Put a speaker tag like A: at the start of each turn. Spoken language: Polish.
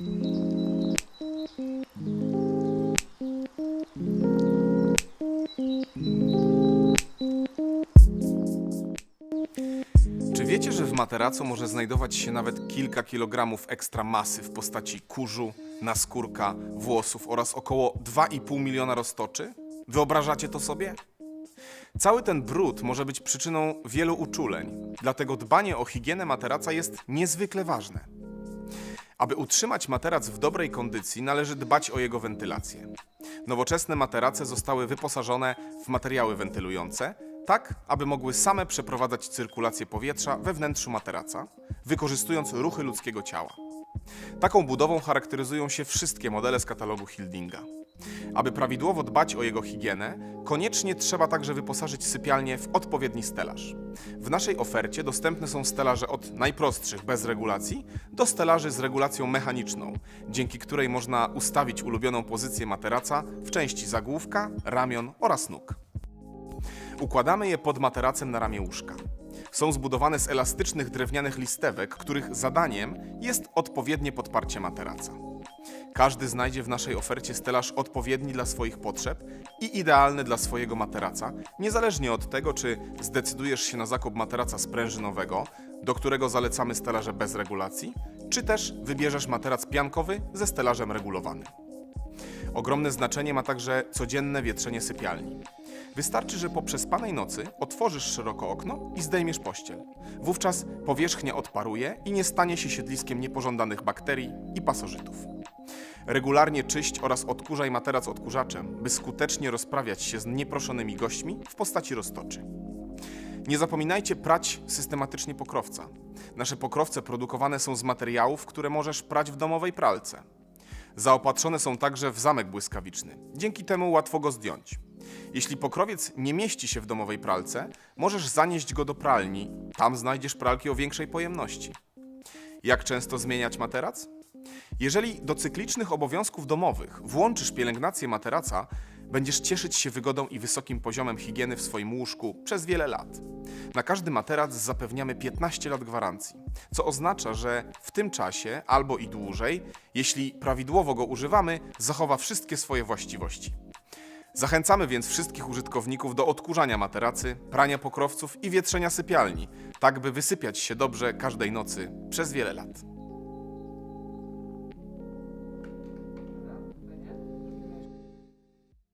A: Czy wiecie, że w materacu może znajdować się nawet kilka kilogramów ekstra masy w postaci kurzu, naskórka, włosów oraz około 2,5 miliona roztoczy? Wyobrażacie to sobie? Cały ten brud może być przyczyną wielu uczuleń, dlatego dbanie o higienę materaca jest niezwykle ważne. Aby utrzymać materac w dobrej kondycji, należy dbać o jego wentylację. Nowoczesne materace zostały wyposażone w materiały wentylujące, tak aby mogły same przeprowadzać cyrkulację powietrza we wnętrzu materaca, wykorzystując ruchy ludzkiego ciała. Taką budową charakteryzują się wszystkie modele z katalogu Hildinga. Aby prawidłowo dbać o jego higienę, koniecznie trzeba także wyposażyć sypialnię w odpowiedni stelaż. W naszej ofercie dostępne są stelaże od najprostszych bez regulacji do stelaży z regulacją mechaniczną, dzięki której można ustawić ulubioną pozycję materaca w części zagłówka, ramion oraz nóg. Układamy je pod materacem na ramię łóżka. Są zbudowane z elastycznych drewnianych listewek, których zadaniem jest odpowiednie podparcie materaca. Każdy znajdzie w naszej ofercie stelaż odpowiedni dla swoich potrzeb i idealny dla swojego materaca, niezależnie od tego, czy zdecydujesz się na zakup materaca sprężynowego, do którego zalecamy stelaże bez regulacji, czy też wybierzesz materac piankowy ze stelażem regulowanym. Ogromne znaczenie ma także codzienne wietrzenie sypialni. Wystarczy, że po przespanej nocy otworzysz szeroko okno i zdejmiesz pościel. Wówczas powierzchnia odparuje i nie stanie się siedliskiem niepożądanych bakterii i pasożytów. Regularnie czyść oraz odkurzaj materac odkurzaczem, by skutecznie rozprawiać się z nieproszonymi gośćmi w postaci roztoczy. Nie zapominajcie prać systematycznie pokrowca. Nasze pokrowce produkowane są z materiałów, które możesz prać w domowej pralce. Zaopatrzone są także w zamek błyskawiczny. Dzięki temu łatwo go zdjąć. Jeśli pokrowiec nie mieści się w domowej pralce, możesz zanieść go do pralni. Tam znajdziesz pralki o większej pojemności. Jak często zmieniać materac? Jeżeli do cyklicznych obowiązków domowych włączysz pielęgnację materaca, będziesz cieszyć się wygodą i wysokim poziomem higieny w swoim łóżku przez wiele lat. Na każdy materac zapewniamy 15 lat gwarancji, co oznacza, że w tym czasie albo i dłużej, jeśli prawidłowo go używamy, zachowa wszystkie swoje właściwości. Zachęcamy więc wszystkich użytkowników do odkurzania materacy, prania pokrowców i wietrzenia sypialni, tak by wysypiać się dobrze każdej nocy przez wiele lat.